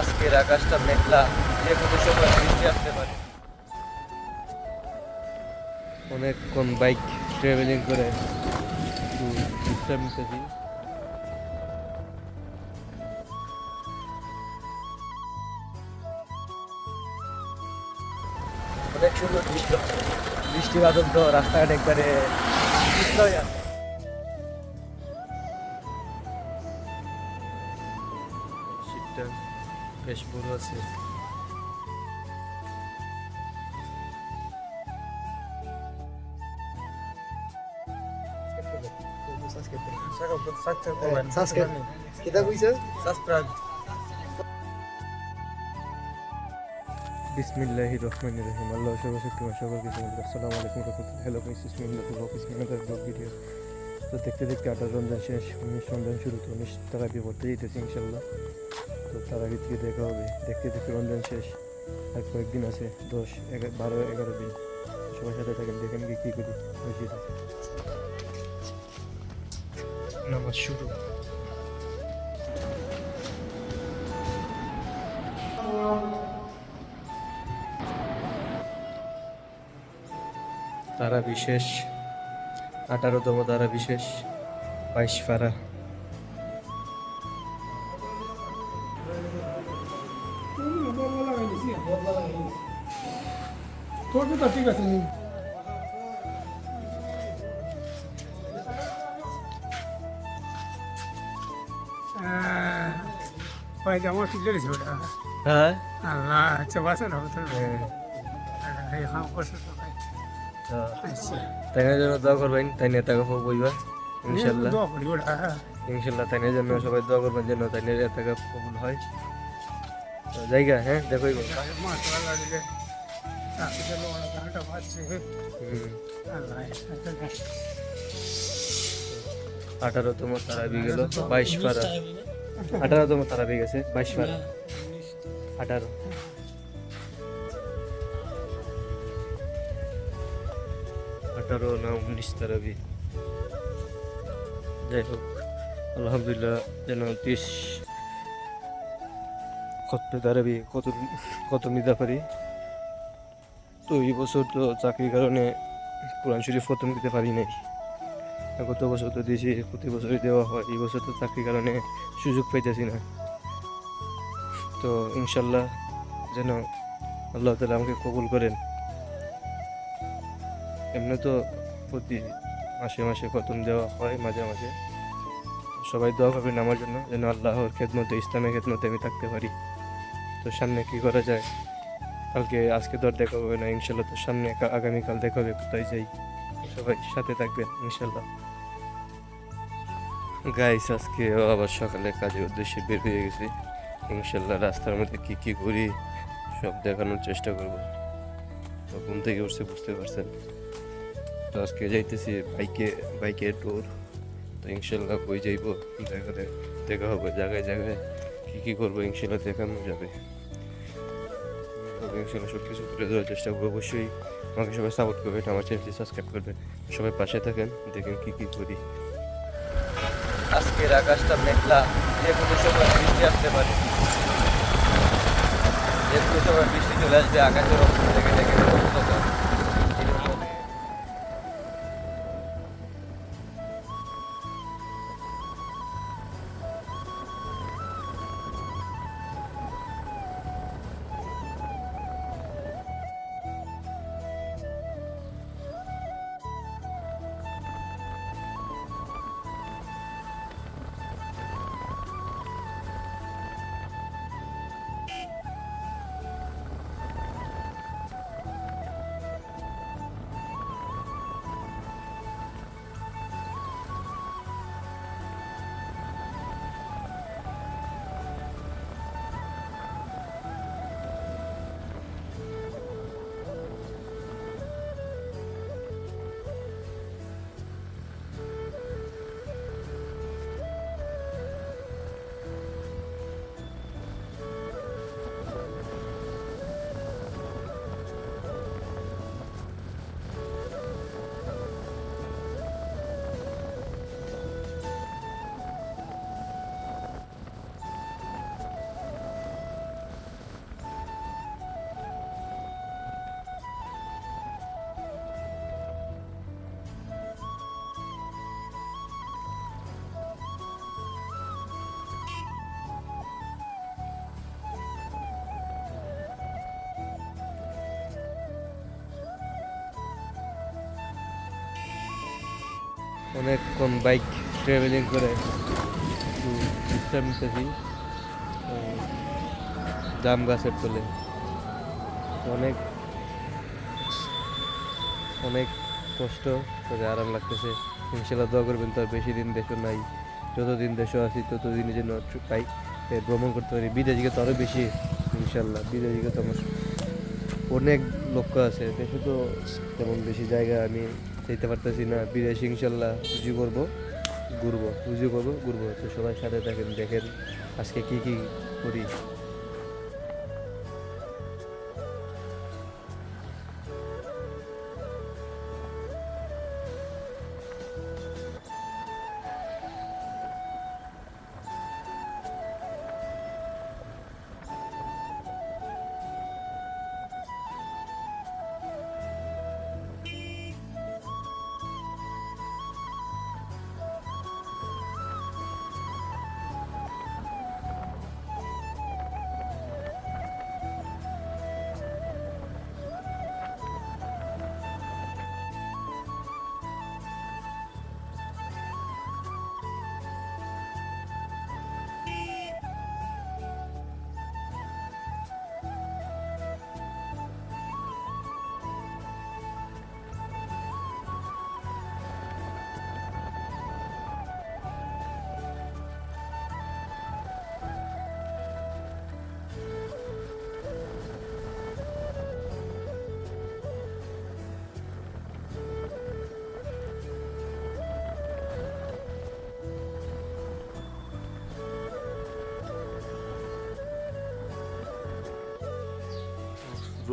আজকের আকাশটা মেঘলা যে কোনো সময় বৃষ্টি আসতে পারে। অনেকক্ষণ বাইক ট্রাভেলিং করে একটু বিশ্রাম নিতেছি। অনেক সুন্দর দৃশ্য। বৃষ্টি বাদল তো রাস্তাঘাট একবারে আছে। আছে। কিতা কইছে? বিসমিল্লাহির রহমানির রহিম। আল্লাহ সর্বশক্তিমান সকল কিছু আসসালামু আলাইকুম রহমতুল্লাহ। হ্যালো মিস ইসমিল্লাহ ব্লগ ইসমিল্লাহ ব্লগ ভিডিও তো দেখতে দেখতে আঠারো রমজান শেষ উনিশ রমজান শুরু তো উনিশ তারাবি পড়তে যেতেছি ইনশাল্লাহ তো তারাবি থেকে দেখা হবে। দেখতে দেখতে রমজান শেষ। আর কয়েকদিন আছে, দশ, এগারো, বারো, এগারো দিন। সবার সাথে থাকেন, দেখেন কি, কী করি নামাজ শুরু। তারা বিশেষ আঠারোতম তারা বিশেষ বাইশ পারা ভাই আমার ঠিক লেগেছে ওটা। হ্যাঁ? আল্লাহ আচ্ছা হ্যাঁ। হ্যাঁ করছে তো ভাই। তো আচ্ছা। জন্য দোয়া করবেন? তাই নিয়ে বইবা ইনশাল্লাহ ইনশাল্লাহ তাই নিয়ে জন্য সবাই দোয়া করবেন যেন কবুল হয়। তো জায়গা হ্যাঁ আঠারোতম তারাবি গেল বাইশ পারা। আঠারোতম তারাবি গেছে, বাইশ পারা আঠারো। আঠারো না উনিশ তারাবি যাই হোক, আলহামদুলিল্লাহ যেন তিরিশ কত তারাবি কত কত নিতে পারি। তো এই বছর তো চাকরির কারণে কোরআন শরীফ খতম দিতে পারি নাই। গত বছর তো দিয়েছি, প্রতি বছরই দেওয়া হয়। এই বছর তো চাকরির কারণে সুযোগ পাইতেছি না। তো ইনশাল্লাহ যেন আল্লাহ তালা আমাকে কবুল করেন। এমনি তো প্রতি মাসে মাসে খতম দেওয়া হয় মাঝে মাঝে। সবাই দোয়া করবেন আমার জন্য যেন আল্লাহর খেদমতে, ইসলামের খেদমতে আমি থাকতে পারি। তো সামনে কি করা যায়? কালকে, আজকে তো আর দেখা হবে না, ইনশাল্লাহ তো সামনে আগামীকাল দেখা হবে, কোথায় যাই? সবাই সাথে থাকবেন, ইনশাল্লাহ। গাইস আজকে আবার সকালে কাজের উদ্দেশ্যে বের হয়ে গেছি। ইনশাল্লাহ রাস্তার মধ্যে কী কী ঘুরি, সব দেখানোর চেষ্টা করব। ঘুম থেকে উঠছে, বুঝতে পারছেন। তো আজকে যাইতেছি বাইকে বাইকে ট্যুর তো ইনশাল্লাহ কই যাইব? দেখা দেখা হবে, জায়গায় জায়গায় কী কী করব ইনশাল্লাহ দেখানো যাবে। ইনশাল্লাহ সব কিছু তুলে ধরার চেষ্টা করব অবশ্যই। আমাকে সবাই সাপোর্ট করবেন, আমার চ্যানেলটি সাবস্ক্রাইব করবেন। সবাই পাশে থাকেন, দেখেন কী কী করি। আজকের আকাশটা মেঘলা, যে কোনো সময় বৃষ্টি আসতে পারে। যে কোনো সময় বৃষ্টি চলে আসবে, আকাশের অবস্থা থেকে অনেকক্ষণ বাইক ট্রাভেলিং করে একটু বিশ্রাম নিতেছি। জাম গাছের তলে। অনেক অনেক কষ্ট, তবে আরাম লাগতেছে। ইনশাল্লাহ দোয়া করবেন, তো আর বেশি দিন দেশও নাই। যতদিন দেশও আছি ততদিন যেন একটু পাই ভ্রমণ করতে পারি। বিদেশিকে তো আরও বেশি ইনশাল্লাহ বিদেশিকে তো আমার অনেক লক্ষ্য আছে। দেশে তো তেমন বেশি জায়গা আমি যেতে পারতেছি না। বিদেশে ইনশাল্লাহ রুজি করব, ঘুরবো। রুজি করব, ঘুরবো। তো সবাই সাথে থাকেন, দেখেন আজকে কি কি করি।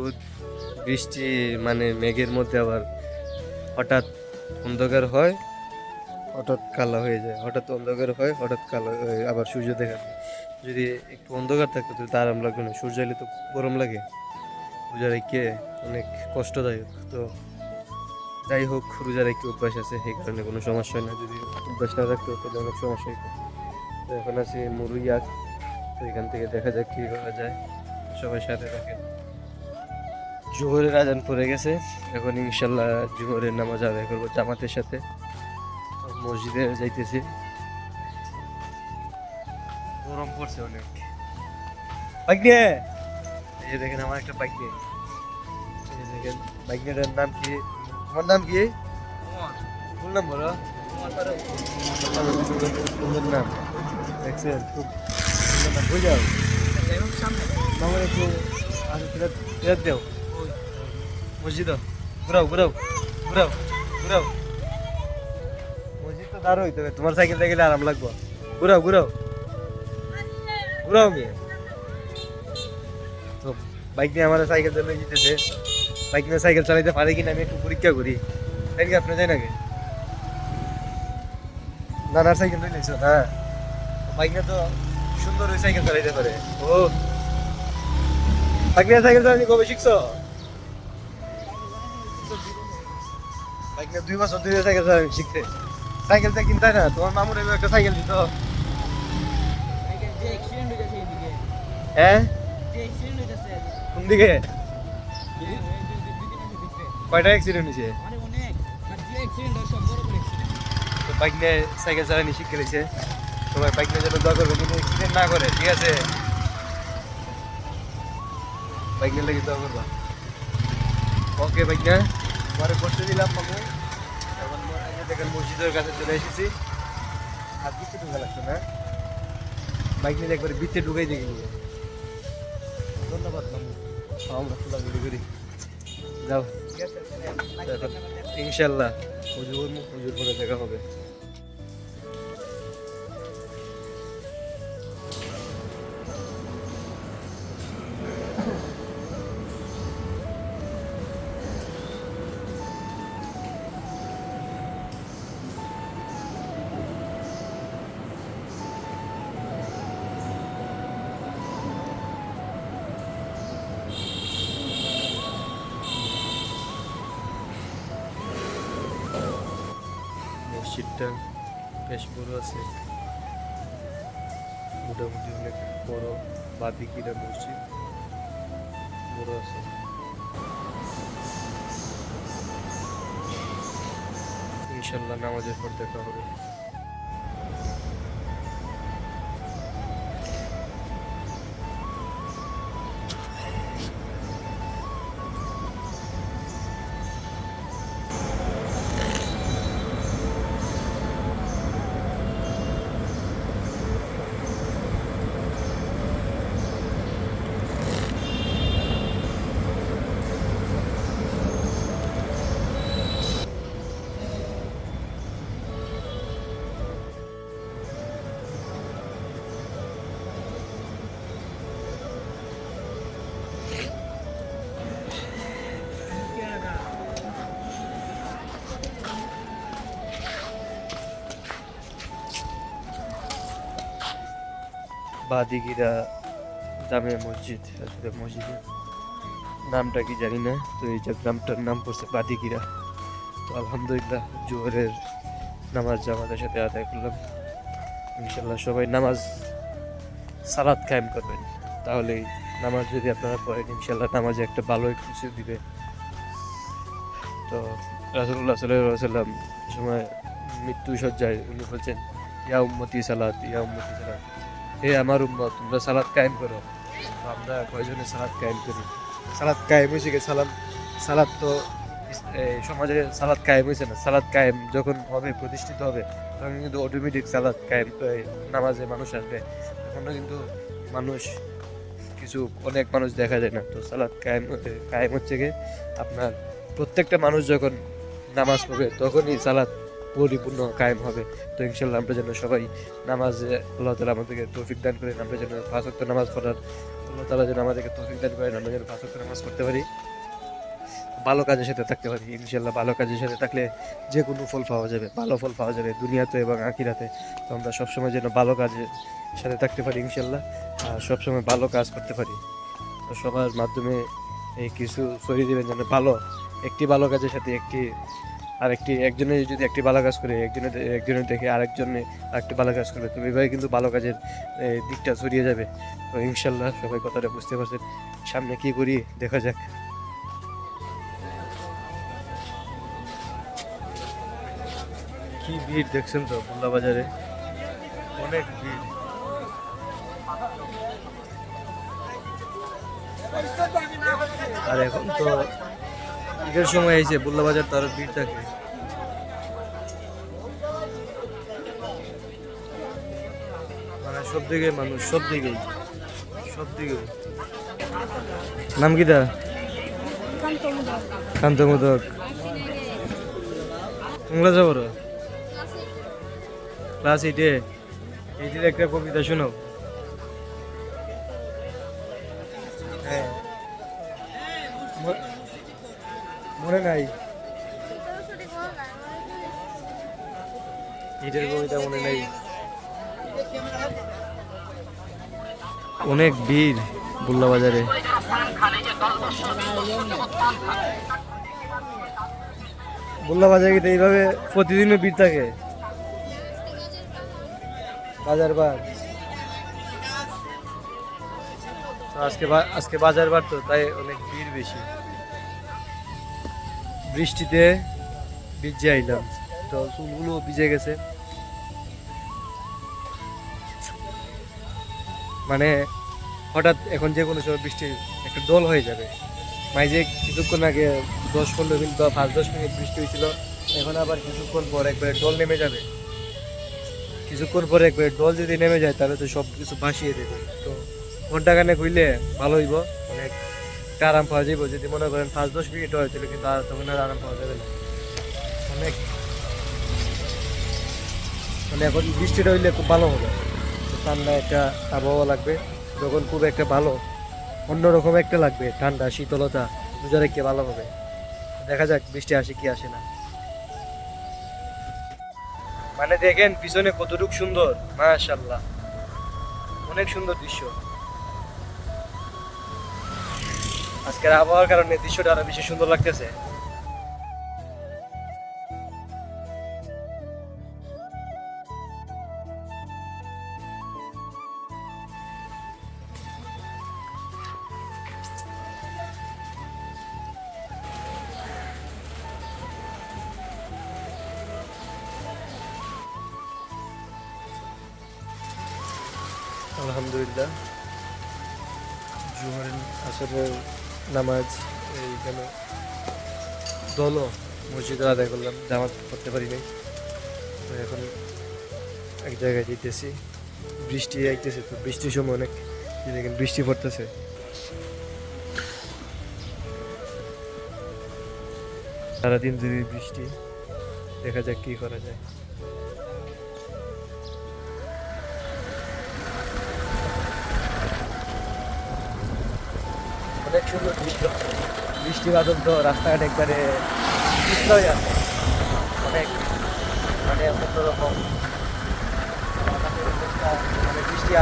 রোদ বৃষ্টি মানে মেঘের মধ্যে আবার হঠাৎ অন্ধকার হয় হঠাৎ কালো হয়ে যায়। হঠাৎ অন্ধকার হয় হঠাৎ কালো হয়ে- আবার সূর্য দেখা যায়। যদি একটু অন্ধকার থাকতো তো আরাম লাগবে না। সূর্য এলে তো গরম লাগে। রোজা রেখে অনেক কষ্টদায়ক। তো যাই হোক রোজা রেখে অভ্যাস আছে সেই কারণে কোনো সমস্যা হয় না। যদি অভ্যাস না থাকতো তাহলে অনেক সমস্যা হতো তো এখন আছে মুরুইয়াক তো এখান থেকে দেখা যাক কী করা যায়। সবাই সাথে থাকেন। জোহরের আজান পড়ে গেছে। এখন ইনশাল্লাহ জোহরের নামাজ আদায় করব জামাতের সাথে। মসজিদে যাইতেছি। গরম পড়ছে অনেক। বাইক নিয়ে? এই যে দেখেন আমার একটা বাইক নিয়ে। এই যে দেখেন বাইক নিয়ে নাম কি? তোমার নাম কি? ফুল নাম বলো। সুন্দর নাম। দেখছেন? খুব সুন্দর নাম। বুঝাও একটু ফেরত দেও। মসজিদ। ঘুরাও ঘুরাও ঘুরাও ঘুরাও। মসজিদ তো দাঁড়ো হইতে হবে তোমার সাইকেলটা গেলে আরাম লাগবো। ঘুরাও ঘুরাও। ঘুরাও মেয়ে। তো বাইক নিয়ে আমার সাইকেল চালিয়ে যেতেছে। বাইক নিয়ে সাইকেল চালাইতে পারে কিনা আমি একটু পরীক্ষা করি। তাই কি আপনি যাই নাকি নানার সাইকেল নিয়েছো? না বাইক নিয়ে তো সুন্দর ওই সাইকেল চালাইতে পারে। ও। বাইক নিয়ে সাইকেল চালানি কবে শিখছো? বাইক দুই বছর দুই সাইকেল চালানি শিখতে। সাইকেলটা কিনতে না তোমার মামুর একটা সাইকেল দিত। হ্যাঁ কোন দিকে? কয়টা অ্যাক্সিডেন্ট হয়েছে তো বাইক নিয়ে সাইকেল চালানি শিখে গেছে সবাই বাইক নিয়ে যেন দোয়া করবে কিন্তু অ্যাক্সিডেন্ট না করে ঠিক আছে? বাইক নিয়ে লেগে দোয়া করবা। ওকে বাইক না পরে করতে দিলাম মামু এখন দেখেন মসজিদের কাছে চলে এসেছি। আর কিছু ঢুকা লাগছে না। বাইক নিয়ে একবার বিচে ঢুকাই দিয়ে গেলি ধন্যবাদ মামু আমরা খোলা ঘুরি ঘুরি যাও। ইনশাল্লাহ হুজুর হুজুর পরে দেখা হবে। বেশ বড় আছে। মোটামুটি অনেক বড় বাদিকিরা মসজিদ। বড় আছে। ইনশাল্লাহ নামাজের পর দেখা হবে। বাদিগিরা জামে মসজিদ, আসলে মসজিদের নামটা কি জানি না, তো এই যে গ্রামটার নাম পড়ছে বাদিগিরা। তো আলহামদুলিল্লাহ জোহরের নামাজ জামাতের সাথে আদায় করলাম। ইনশাল্লাহ সবাই নামাজ সালাদ কায়েম করবেন। তাহলে নামাজ যদি আপনারা পড়েন ইনশাল্লাহ নামাজে একটা ভালো কিছু দিবে তো রাসুল্লাহ সাল্লাম সময় মৃত্যু সজ্জায় উনি বলছেন, ইয়া উম্মতি সালাত, ইয়া উম্মতি সালাত। হে আমার উম্মত, তোমরা সালাদ কায়েম করো। আমরা কয়জনে সালাদ কায়েম করি? সালাদ কায়েম হয়েছে কি? সালাম সালাদ তো সমাজে সালাদ কায়েম হয়েছে না। সালাদ কায়েম যখন হবে, প্রতিষ্ঠিত হবে, তখন কিন্তু অটোমেটিক সালাদ কায়েম নামাজে মানুষ আসবে। তখন কিন্তু মানুষ, কিছু অনেক মানুষ দেখা যায় না। তো সালাদ কায়েম কায়েম হচ্ছে কি? আপনার প্রত্যেকটা মানুষ যখন নামাজ পড়বে, তখনই সালাদ পরিপূর্ণ কায়েম হবে। তো ইনশাল্লাহ আমরা যেন সবাই নামাজে, আল্লাহ তালা আমাদেরকে তৌফিক দান করেন, আমরা যেন পাঁচ নামাজ পড়ার, আল্লাহ তালা যেন আমাদেরকে তৌফিক দান করেন, আমরা যেন পাঁচ নামাজ পড়তে পারি, ভালো কাজের সাথে থাকতে পারি ইনশাল্লাহ ভালো কাজের সাথে থাকলে যে কোনো ফল পাওয়া যাবে, ভালো ফল পাওয়া যাবে দুনিয়াতে এবং আখিরাতে। তো আমরা সবসময় যেন ভালো কাজের সাথে থাকতে পারি ইনশাল্লাহ আর সবসময় ভালো কাজ করতে পারি। তো সবার মাধ্যমে এই কিছু সরিয়ে দেবেন যেন ভালো, একটি ভালো কাজের সাথে একটি আরেকটি, একজনে যদি একটি ভালো কাজ করে, একজনে একজনের দেখে আরেকজনে আরেকটি ভালো কাজ করবে, তো এভাবে কিন্তু ভালো কাজের দিকটা ছড়িয়ে যাবে। তো ইনশাল্লাহ সবাই কথাটা বুঝতে পারছেন। সামনে কি করি, দেখা যাক। কি ভিড় দেখছেন তো বুল্লা বাজারে? অনেক ভিড়। আর এখন তো ঈদের সময় এসে বুল্লা বাজার তো আরও ভিড় থাকে মানে সব দিকে মানুষ, সব দিকেই সব দিকে। নাম কি দা কান্তমোদক। তোমরা যাব ক্লাস এইটে এইটির একটা কবিতা শোনাও। মনে নাই। ঈদের কবিতা মনে নাই। অনেক ভিড় বুল্লা বাজারে বুল্লা বাজারে কিন্তু এইভাবে প্রতিদিনও ভিড় থাকে। বাজার বার আজকে আজকে বাজার বার তো তাই অনেক ভিড় বেশি। বৃষ্টিতে ভিজে আইলাম। তো চুলগুলো ভিজে গেছে। মানে হঠাৎ এখন যে কোনো সময় বৃষ্টি একটা দোল হয়ে যাবে। মাঝে কিছুক্ষণ আগে দশ পনেরো মিনিট বা পাঁচ দশ মিনিট বৃষ্টি হয়েছিল, এখন আবার কিছুক্ষণ পর একবারে ডল নেমে যাবে। কিছুক্ষণ পরে একবারে ডল যদি নেমে যায়, তাহলে তো সব কিছু ভাসিয়ে দেবে। তো ঘণ্টা খানেক হইলে ভালো হইব। অনেক একটা আরাম পাওয়া যাইব? যদি মনে করেন পাঁচ, দশ মিনিট হয় তাহলে কিন্তু আর তখন আর আরাম পাওয়া যাবে না। অনেক। মানে এখন বৃষ্টিটা হইলে খুব ভালো হবে। ঠান্ডা একটা আবহাওয়া লাগবে। যখন খুব একটা ভালো, অন্যরকম একটা লাগবে ঠান্ডা, শীতলতা, দুজনে রেখে ভালো হবে? দেখা যাক, বৃষ্টি আসে কি আসে না। মানে দেখেন, পিছনে কতটুকু সুন্দর। মাশাল্লাহ অনেক সুন্দর দৃশ্য। আজকের আবহাওয়ার কারণে দৃশ্যটা আরও বেশি সুন্দর লাগতেছে। নামাজ এইখানে দলও মসজিদে আদায় করলাম, জামাত করতে পারি নাই। তো এখন এক জায়গায় যেতেছি বৃষ্টি আইতেছে তো, বৃষ্টির সময় অনেক দেখেন, বৃষ্টি পড়তেছে। সারাদিন যদি বৃষ্টি, দেখা যাক কি করা যায়। সুন্দর দৃশ্য বৃষ্টি বাদল তো রাস্তাঘাট একবারে চিত্রই আছে। অনেক মানে অন্যরকম মানে বৃষ্টি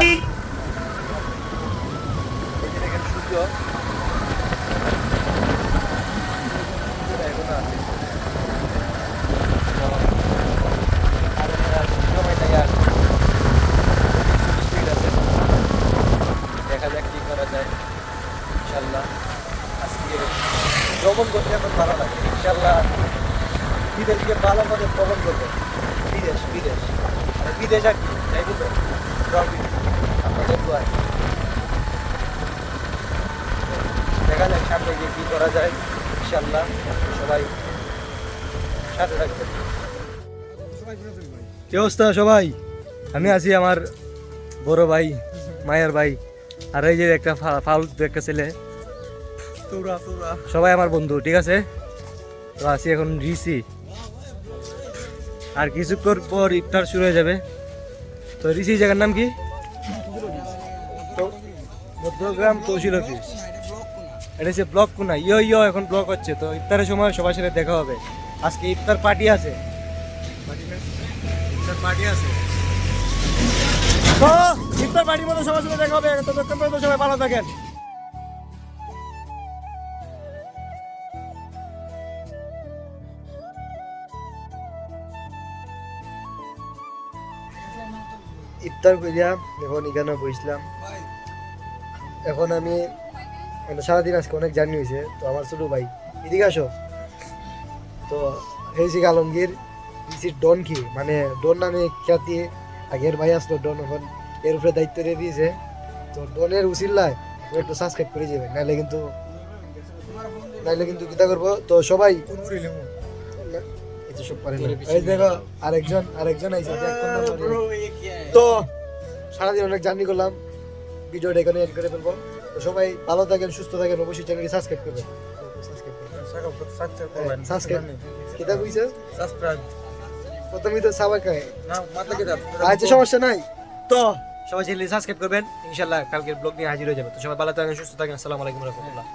যে সূর্য সূর্যটা এখনও আছে তো আর সময় নাই আর স্পিড আছে দেখা যাক কি করা যায় ইনশাল্লাহ আজকে ভ্রমণ করতে আমার ভালো লাগে ইনশাল্লাহ বিদেশকে ভালো করে ভ্রমণ করব বিদেশ বিদেশ আর বিদেশ আর কি তাই তো প্রফিট আপনাদের দোয়ায় দেখা যাক সামনে গিয়ে কী করা যায় ইনশাল্লাহ সবাই সাথে থাকবেন কি অবস্থা সবাই? আমি আছি আমার বড় ভাই মায়ের ভাই আর এই যে একটা ফাউল একটা ছেলে। সবাই আমার বন্ধু ঠিক আছে? তো আছি এখন রিসি আর কিছুক্ষণ পর ইফতার শুরু হয়ে যাবে। তো রিসি জায়গার নাম কি? তো মধ্যগ্রাম তহসিল অফিস। এটা হচ্ছে ব্লক কোনা ইয়ো ইয়ো এখন ব্লক হচ্ছে। তো ইফতারের সময় সবার সাথে দেখা হবে। আজকে ইফতার পার্টি আছে। ইফতার পার্টি আছে। তো ইফতার পার্টির মধ্যে সবার সাথে দেখা হবে। ততক্ষণ পর্যন্ত সবাই ভালো থাকেন। ইফতার করিয়া এখন এখানে বসলাম। এখন আমি সারাদিন আজকে অনেক জার্নি হয়েছে, তো আমার ছোট ভাই। এদিকে আসো। তো হয়েছে আলমগীর ইসির ডন কি মানে ডন নামে খ্যাতি আগের ভাই আসলো ডন এখন এর উপরে দায়িত্ব দিয়ে দিয়েছে। তো ডনের উচিল্লায় একটু সাবস্ক্রাইব করে যাবে নাহলে কিন্তু নাহলে কিন্তু কিতা করব? তো সবাই তো সারাদিন অনেক জার্নি করলাম, ভিডিওটা এখানে এড করে ফেলব। সবাই ভালো থাকেন সুস্থ থাকেন অবশ্যই চ্যানেলটি সাবস্ক্রাইব করবেন। সাবস্ক্রাইব সাবস্ক্রাইব প্রথমেই তো আচ্ছা সমস্যা নাই। তো সবাই চ্যানেলটি সাবস্ক্রাইব করবেন। ইনশাল্লাহ কালকের ব্লগ নিয়ে হাজির হয়ে যাবে। তো সবাই ভালো থাকেন সুস্থ থাকেন। আসসালামু আলাইকুম রহমতুল্লাহ।